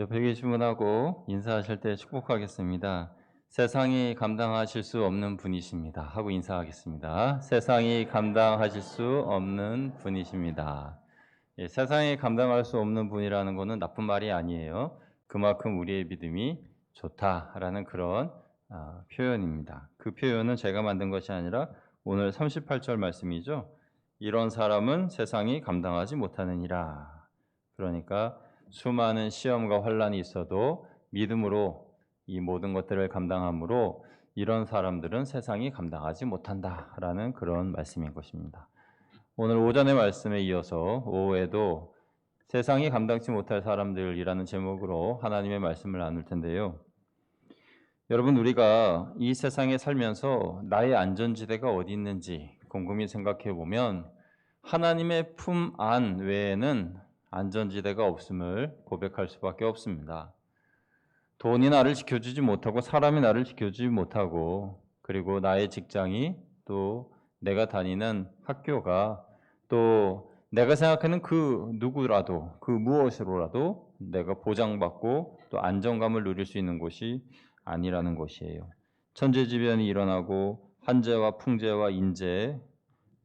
옆에 계신 분하고 인사하실 때 축복하겠습니다. 세상이 감당하실 수 없는 분이십니다. 하고 인사하겠습니다. 세상이 감당하실 수 없는 분이십니다. 예, 세상이 감당할 수 없는 분이라는 것은 나쁜 말이 아니에요. 그만큼 우리의 믿음이 좋다라는 그런 아, 표현입니다. 그 표현은 제가 만든 것이 아니라 오늘 38절 말씀이죠. 이런 사람은 세상이 감당하지 못하느니라. 그러니까 수많은 시험과 환란이 있어도 믿음으로 이 모든 것들을 감당함으로 이런 사람들은 세상이 감당하지 못한다라는 그런 말씀인 것입니다. 오늘 오전의 말씀에 이어서 오후에도 세상이 감당치 못할 사람들이라는 제목으로 하나님의 말씀을 나눌 텐데요. 여러분 우리가 이 세상에 살면서 나의 안전지대가 어디 있는지 곰곰이 생각해 보면 하나님의 품 안 외에는 안전지대가 없음을 고백할 수밖에 없습니다. 돈이 나를 지켜주지 못하고 사람이 나를 지켜주지 못하고 그리고 나의 직장이 또 내가 다니는 학교가 또 내가 생각하는 그 누구라도 그 무엇으로라도 내가 보장받고 또 안정감을 누릴 수 있는 곳이 아니라는 것이에요. 천재지변이 일어나고 한재와 풍재와 인재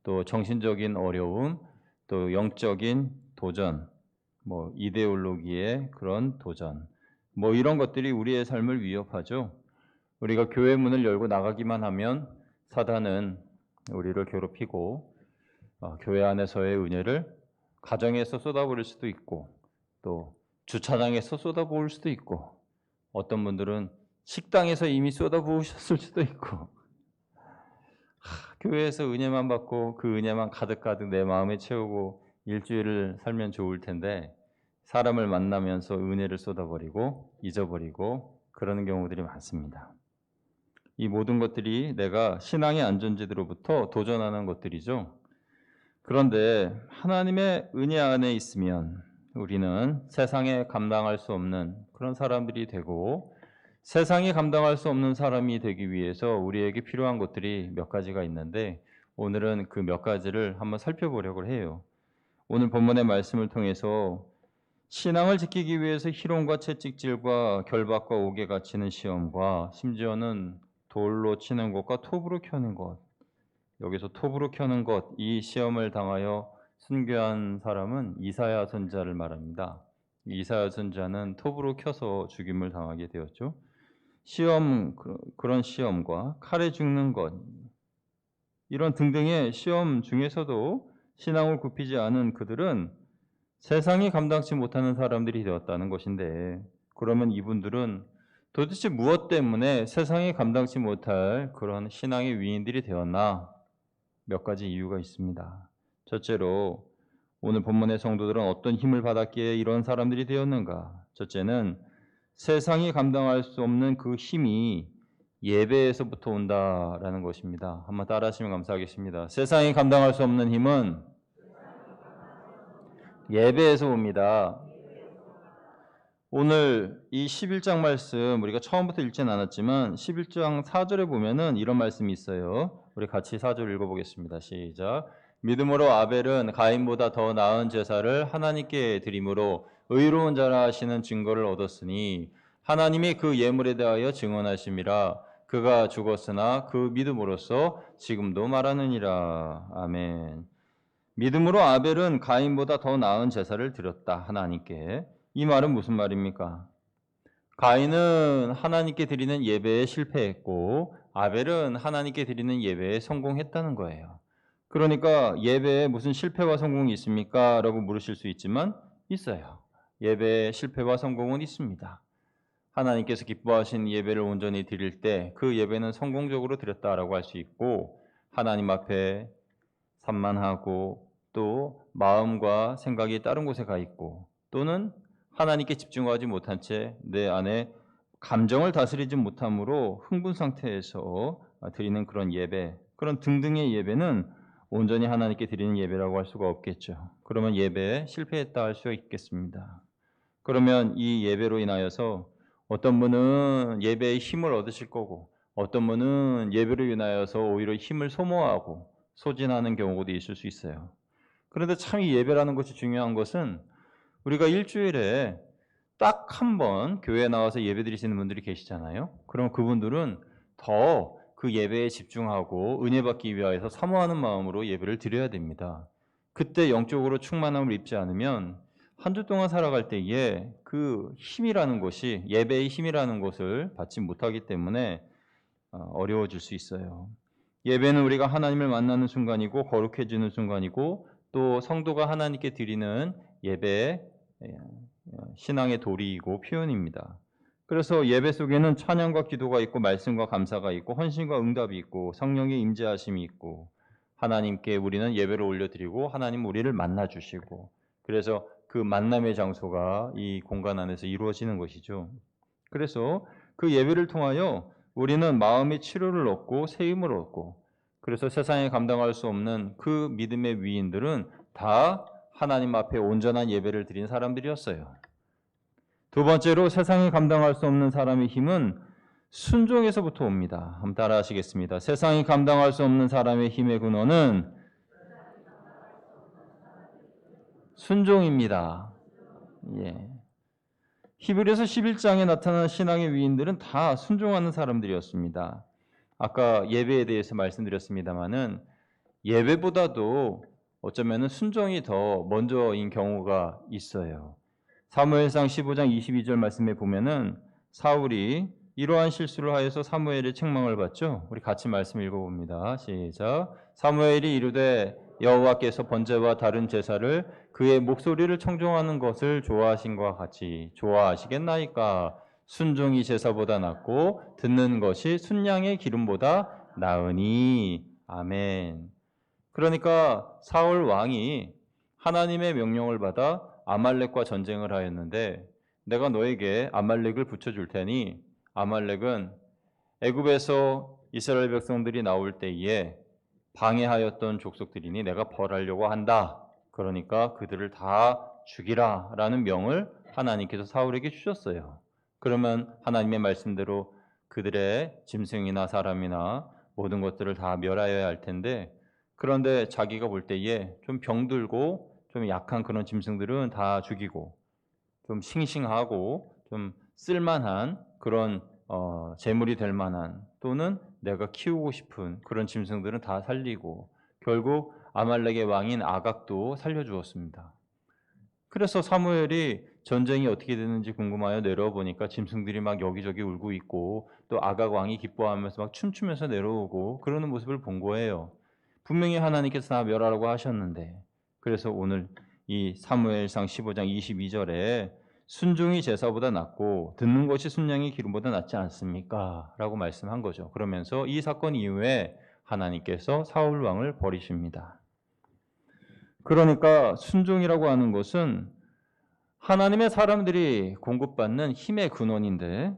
또 정신적인 어려움 또 영적인 도전 뭐 이데올로기의 그런 도전 뭐 이런 것들이 우리의 삶을 위협하죠. 우리가 교회 문을 열고 나가기만 하면 사단은 우리를 괴롭히고 어, 교회 안에서의 은혜를 가정에서 쏟아부을 수도 있고 또 주차장에서 쏟아부을 수도 있고 어떤 분들은 식당에서 이미 쏟아부으셨을 수도 있고 하, 교회에서 은혜만 받고 그 은혜만 가득가득 내 마음에 채우고 일주일을 살면 좋을 텐데 사람을 만나면서 은혜를 쏟아버리고 잊어버리고 그러는 경우들이 많습니다. 이 모든 것들이 내가 신앙의 안전지대로부터 도전하는 것들이죠. 그런데 하나님의 은혜 안에 있으면 우리는 세상에 감당할 수 없는 그런 사람들이 되고 세상이 감당할 수 없는 사람이 되기 위해서 우리에게 필요한 것들이 몇 가지가 있는데 오늘은 그 몇 가지를 한번 살펴보려고 해요. 오늘 본문의 말씀을 통해서 신앙을 지키기 위해서 희롱과 채찍질과 결박과 옥에 갇히는 시험과 심지어는 돌로 치는 것과 톱으로 켜는 것 여기서 톱으로 켜는 것 이 시험을 당하여 순교한 사람은 이사야 선자를 말합니다. 이사야 선자는 톱으로 켜서 죽임을 당하게 되었죠. 시험 그- 그런 시험과 칼에 죽는 것 이런 등등의 시험 중에서도 신앙을 굽히지 않은 그들은 세상이 감당치 못하는 사람들이 되었다는 것인데 그러면 이분들은 도대체 무엇 때문에 세상이 감당치 못할 그런 신앙의 위인들이 되었나? 몇 가지 이유가 있습니다. 첫째로 오늘 본문의 성도들은 어떤 힘을 받았기에 이런 사람들이 되었는가? 첫째는 세상이 감당할 수 없는 그 힘이 예배에서부터 온다라는 것입니다. 한번 따라하시면 감사하겠습니다. 세상이 감당할 수 없는 힘은 예배에서 옵니다. 오늘 이 11장 말씀 우리가 처음부터 읽진 않았지만 11장 4절에 보면은 이런 말씀이 있어요. 우리 같이 4절 읽어보겠습니다. 시작. 믿음으로 아벨은 가인보다 더 나은 제사를 하나님께 드림으로 의로운 자라 하시는 증거를 얻었으니 하나님이 그 예물에 대하여 증언하심이라 그가 죽었으나 그 믿음으로써 지금도 말하느니라. 아멘. 믿음으로 아벨은 가인보다 더 나은 제사를 드렸다 하나님께. 이 말은 무슨 말입니까? 가인은 하나님께 드리는 예배에 실패했고 아벨은 하나님께 드리는 예배에 성공했다는 거예요. 그러니까 예배에 무슨 실패와 성공이 있습니까? 라고 물으실 수 있지만 있어요. 예배에 실패와 성공은 있습니다. 하나님께서 기뻐하신 예배를 온전히 드릴 때 그 예배는 성공적으로 드렸다라고 할 수 있고 하나님 앞에 산만하고 또 마음과 생각이 다른 곳에 가 있고 또는 하나님께 집중하지 못한 채 내 안에 감정을 다스리지 못함으로 흥분 상태에서 드리는 그런 예배, 그런 등등의 예배는 온전히 하나님께 드리는 예배라고 할 수가 없겠죠. 그러면 예배에 실패했다 할 수 있겠습니다. 그러면 이 예배로 인하여서 어떤 분은 예배의 힘을 얻으실 거고 어떤 분은 예배로 인하여서 오히려 힘을 소모하고 소진하는 경우도 있을 수 있어요. 그런데 참 이 예배라는 것이 중요한 것은 우리가 일주일에 딱 한 번 교회에 나와서 예배 드리시는 분들이 계시잖아요. 그럼 그분들은 더 그 예배에 집중하고 은혜 받기 위하여서 사모하는 마음으로 예배를 드려야 됩니다. 그때 영적으로 충만함을 입지 않으면 한 주 동안 살아갈 때에 그 힘이라는 것이 예배의 힘이라는 것을 받지 못하기 때문에 어, 어려워질 수 있어요. 예배는 우리가 하나님을 만나는 순간이고 거룩해지는 순간이고 또 성도가 하나님께 드리는 예배의 예, 신앙의 도리이고 표현입니다. 그래서 예배 속에는 찬양과 기도가 있고 말씀과 감사가 있고 헌신과 응답이 있고 성령의 임재하심이 있고 하나님께 우리는 예배를 올려드리고 하나님 우리를 만나 주시고 그래서 그 만남의 장소가 이 공간 안에서 이루어지는 것이죠. 그래서 그 예배를 통하여 우리는 마음의 치료를 얻고 새 힘을 얻고 그래서 세상에 감당할 수 없는 그 믿음의 위인들은 다 하나님 앞에 온전한 예배를 드린 사람들이었어요. 두 번째로 세상에 감당할 수 없는 사람의 힘은 순종에서부터 옵니다. 한번 따라 하시겠습니다. 세상이 감당할 수 없는 사람의 힘의 근원은 순종입니다. 예. 히브리서 11장에 나타난 신앙의 위인들은 다 순종하는 사람들이었습니다. 아까 예배에 대해서 말씀드렸습니다마는 예배보다도 어쩌면 순종이 더 먼저인 경우가 있어요. 사무엘상 15장 22절 말씀에 보면은 사울이 이러한 실수를 하여서 사무엘의 책망을 받죠. 우리 같이 말씀 읽어봅니다. 시작. 사무엘이 이르되 여호와께서 번제와 다른 제사를 그의 목소리를 청종하는 것을 좋아하신 것 같이 좋아하시겠나이까? 순종이 제사보다 낫고 듣는 것이 순양의 기름보다 나으니 아멘. 그러니까 사울 왕이 하나님의 명령을 받아 아말렉과 전쟁을 하였는데 내가 너에게 아말렉을 붙여 줄 테니 아말렉은 애굽에서 이스라엘 백성들이 나올 때에 방해하였던 족속들이니 내가 벌하려고 한다. 그러니까 그들을 다 죽이라 라는 명을 하나님께서 사울에게 주셨어요. 그러면 하나님의 말씀대로 그들의 짐승이나 사람이나 모든 것들을 다 멸하여야 할 텐데 그런데 자기가 볼 때에 좀 병들고 좀 약한 그런 짐승들은 다 죽이고 좀 싱싱하고 좀 쓸만한 그런 어, 재물이 될 만한 또는 내가 키우고 싶은 그런 짐승들은 다 살리고 결국 아말렉의 왕인 아각도 살려주었습니다. 그래서 사무엘이 전쟁이 어떻게 되는지 궁금하여 내려와 보니까 짐승들이 막 여기저기 울고 있고 또 아각 왕이 기뻐하면서 막 춤추면서 내려오고 그러는 모습을 본 거예요. 분명히 하나님께서 다 멸하라고 하셨는데 그래서 오늘 이 사무엘상 15장 22절에 순종이 제사보다 낫고 듣는 것이 순양의 기름보다 낫지 않습니까? 라고 말씀한 거죠. 그러면서 이 사건 이후에 하나님께서 사울 왕을 버리십니다. 그러니까 순종이라고 하는 것은 하나님의 사람들이 공급받는 힘의 근원인데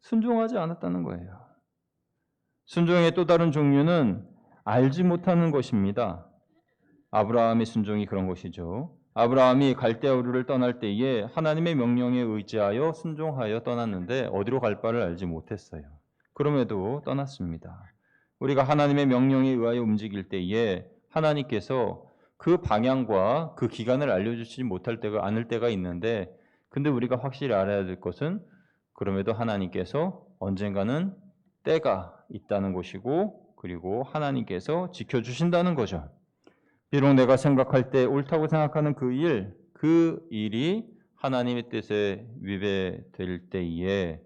순종하지 않았다는 거예요. 순종의 또 다른 종류는 알지 못하는 것입니다. 아브라함의 순종이 그런 것이죠. 아브라함이 갈대아우르를 떠날 때에 하나님의 명령에 의지하여 순종하여 떠났는데 어디로 갈 바를 알지 못했어요. 그럼에도 떠났습니다. 우리가 하나님의 명령에 의하여 움직일 때에 하나님께서 그 방향과 그 기간을 알려주지 못할 때가 않을 때가 있는데 근데 우리가 확실히 알아야 될 것은 그럼에도 하나님께서 언젠가는 때가 있다는 것이고 그리고 하나님께서 지켜주신다는 거죠. 비록 내가 생각할 때 옳다고 생각하는 그 일, 그 일이 하나님의 뜻에 위배될 때에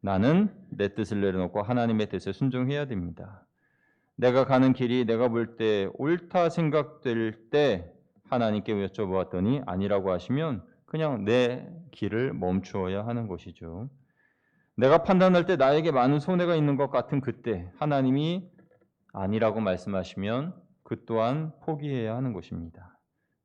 나는 내 뜻을 내려놓고 하나님의 뜻에 순종해야 됩니다. 내가 가는 길이 내가 볼 때 옳다 생각될 때 하나님께 여쭤보았더니 아니라고 하시면 그냥 내 길을 멈추어야 하는 것이죠. 내가 판단할 때 나에게 많은 손해가 있는 것 같은 그때 하나님이 아니라고 말씀하시면 그 또한 포기해야 하는 것입니다.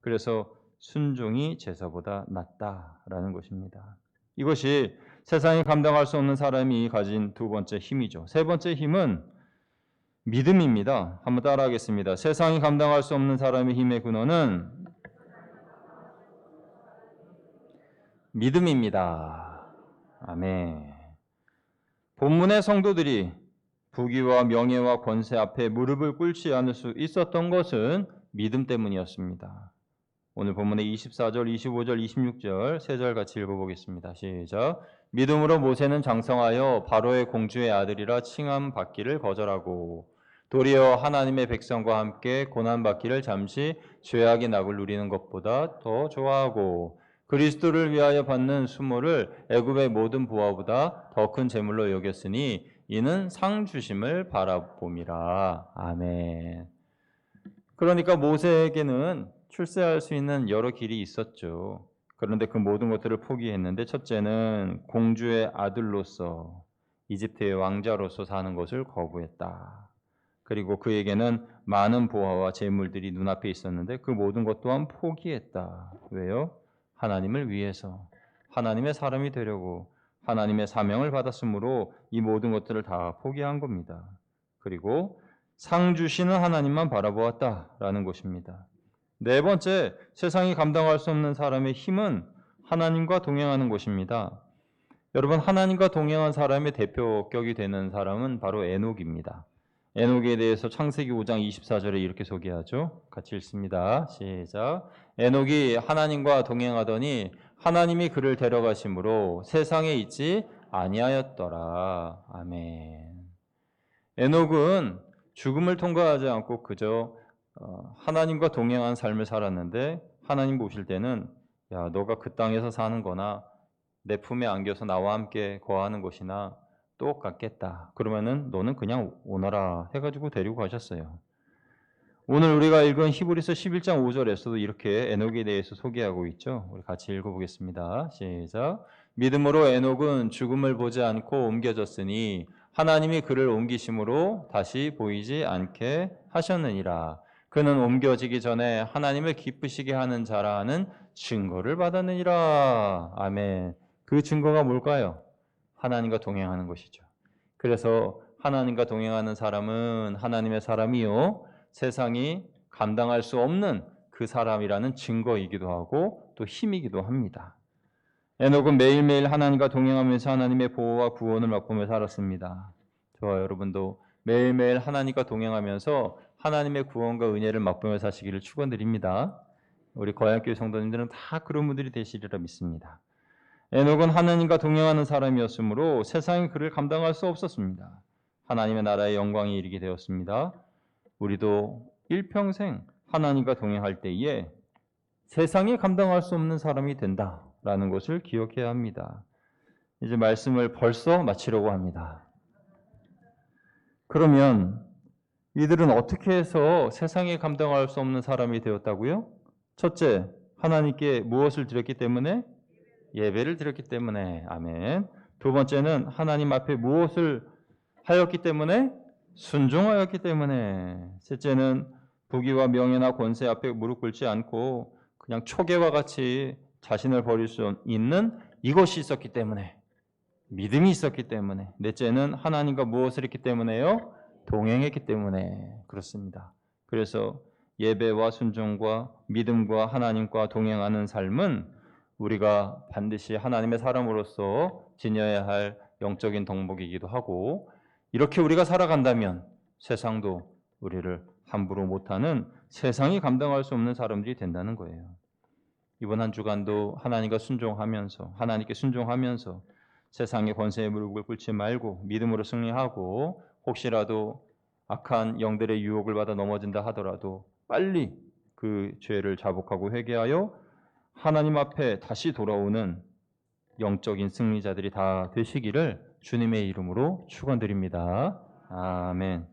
그래서 순종이 제사보다 낫다라는 것입니다. 이것이 세상이 감당할 수 없는 사람이 가진 두 번째 힘이죠. 세 번째 힘은 믿음입니다. 한번 따라하겠습니다. 세상이 감당할 수 없는 사람의 힘의 근원은 믿음입니다. 아멘. 본문의 성도들이 부귀와 명예와 권세 앞에 무릎을 꿇지 않을 수 있었던 것은 믿음 때문이었습니다. 오늘 본문의 24절, 25절, 26절 세 절 같이 읽어보겠습니다. 시작. 믿음으로 모세는 장성하여 바로의 공주의 아들이라 칭함 받기를 거절하고 도리어 하나님의 백성과 함께 고난 받기를 잠시 죄악의 낙을 누리는 것보다 더 좋아하고 그리스도를 위하여 받는 수모를 애굽의 모든 부하보다 더 큰 재물로 여겼으니 이는 상 주심을 바라봄이라. 아멘. 그러니까 모세에게는 출세할 수 있는 여러 길이 있었죠. 그런데 그 모든 것들을 포기했는데 첫째는 공주의 아들로서 이집트의 왕자로서 사는 것을 거부했다. 그리고 그에게는 많은 보화와 재물들이 눈앞에 있었는데 그 모든 것 또한 포기했다. 왜요? 하나님을 위해서 하나님의 사람이 되려고 하나님의 사명을 받았으므로 이 모든 것들을 다 포기한 겁니다. 그리고 상 주시는 하나님만 바라보았다라는 것입니다. 네 번째, 세상이 감당할 수 없는 사람의 힘은 하나님과 동행하는 것입니다. 여러분, 하나님과 동행한 사람의 대표격이 되는 사람은 바로 에녹입니다. 에녹에 대해서 창세기 5장 24절에 이렇게 소개하죠. 같이 읽습니다. 시작. 에녹이 하나님과 동행하더니 하나님이 그를 데려가심으로 세상에 있지 아니하였더라. 아멘. 에녹은 죽음을 통과하지 않고 그저 어, 하나님과 동행한 삶을 살았는데 하나님 보실 때는 야 너가 그 땅에서 사는 거나 내 품에 안겨서 나와 함께 거하는 것이나 똑같겠다. 그러면은 너는 그냥 오너라 해가지고 데리고 가셨어요. 오늘 우리가 읽은 히브리서 11장 5절에서도 이렇게 에녹에 대해서 소개하고 있죠. 우리 같이 읽어보겠습니다. 시작. 믿음으로 에녹은 죽음을 보지 않고 옮겨졌으니 하나님이 그를 옮기심으로 다시 보이지 않게 하셨느니라. 그는 옮겨지기 전에 하나님을 기쁘시게 하는 자라는 증거를 받았느니라. 아멘. 그 증거가 뭘까요? 하나님과 동행하는 것이죠. 그래서 하나님과 동행하는 사람은 하나님의 사람이요. 세상이 감당할 수 없는 그 사람이라는 증거이기도 하고 또 힘이기도 합니다. 에녹은 매일매일 하나님과 동행하면서 하나님의 보호와 구원을 맛보며 살았습니다. 저와 여러분도 매일매일 하나님과 동행하면서 하나님의 구원과 은혜를 맛보며 사시기를 축원드립니다. 우리 거양교회 성도님들은 다 그런 분들이 되시리라 믿습니다. 에녹은 하나님과 동행하는 사람이었으므로 세상이 그를 감당할 수 없었습니다. 하나님의 나라의 영광이 이르게 되었습니다. 우리도 일평생 하나님과 동행할 때에 세상이 감당할 수 없는 사람이 된다라는 것을 기억해야 합니다. 이제 말씀을 벌써 마치려고 합니다. 그러면 이들은 어떻게 해서 세상에 감당할 수 없는 사람이 되었다고요? 첫째, 하나님께 무엇을 드렸기 때문에? 예배를 드렸기 때문에. 아멘. 두 번째는 하나님 앞에 무엇을 하였기 때문에? 순종하였기 때문에. 셋째는 부귀와 명예나 권세 앞에 무릎 꿇지 않고 그냥 초계와 같이 자신을 버릴 수 있는 이것이 있었기 때문에. 믿음이 있었기 때문에. 넷째는 하나님과 무엇을 했기 때문에요? 동행했기 때문에 그렇습니다. 그래서 예배와 순종과 믿음과 하나님과 동행하는 삶은 우리가 반드시 하나님의 사람으로서 지녀야 할 영적인 덕목이기도 하고 이렇게 우리가 살아간다면 세상도 우리를 함부로 못하는 세상이 감당할 수 없는 사람들이 된다는 거예요. 이번 한 주간도 하나님과 순종하면서 하나님께 순종하면서 세상의 권세에 무릎을 꿇지 말고 믿음으로 승리하고 혹시라도 악한 영들의 유혹을 받아 넘어진다 하더라도 빨리 그 죄를 자복하고 회개하여 하나님 앞에 다시 돌아오는 영적인 승리자들이 다 되시기를 주님의 이름으로 축원드립니다. 아멘.